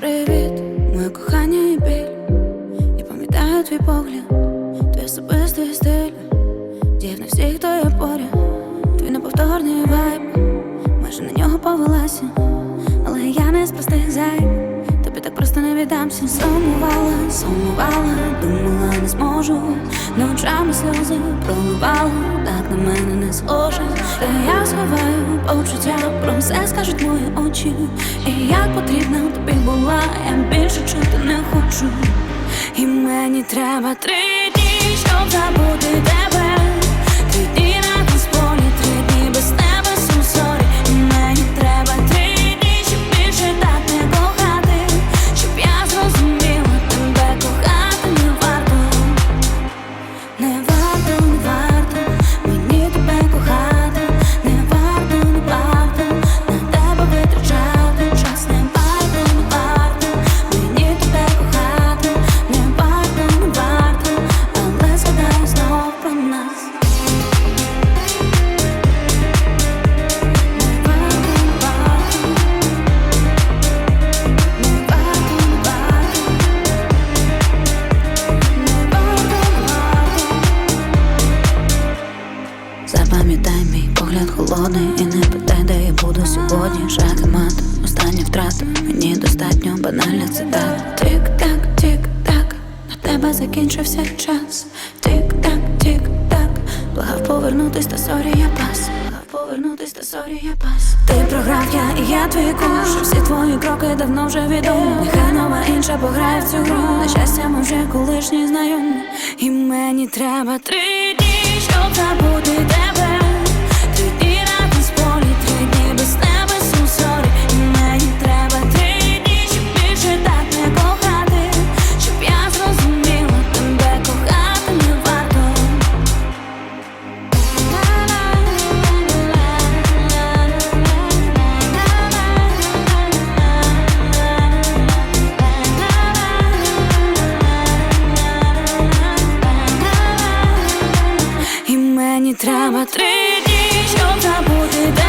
Привіт, моє кохання і біль. Я пам'ятаю твій погляд, твій особистий стиль. Дів на всіх, хто є поряд, твій неповторний вайб. Майже на нього повелася, але я не з простих зайв Тобі так просто не віддамся. Сумувала, сумувала зможу, ночами сльози проливала, так на мене не схоже. Та я сховаю почуття, про все скажуть мої очі. І як потрібна тобі була, я більше чути не хочу. І мені треба три дні, щоб забути тебе. Холодний І не питай, де я буду сьогодні Шаг мат, остання втрата Мені достатньо банальна цитата Тик-так, тик-так На тебе закінчився час. Тик-так, тик-так Благав повернутись, та сорі, я пас. Повернутись, та сорі, я пас. Ти програв, я і я твій куш. Всі твої кроки давно вже відомі Нехай нова інша пограє в цю гру. На щастя, ми вже колишні знайомі І мені треба три дні, треба три дні, щоб забути де.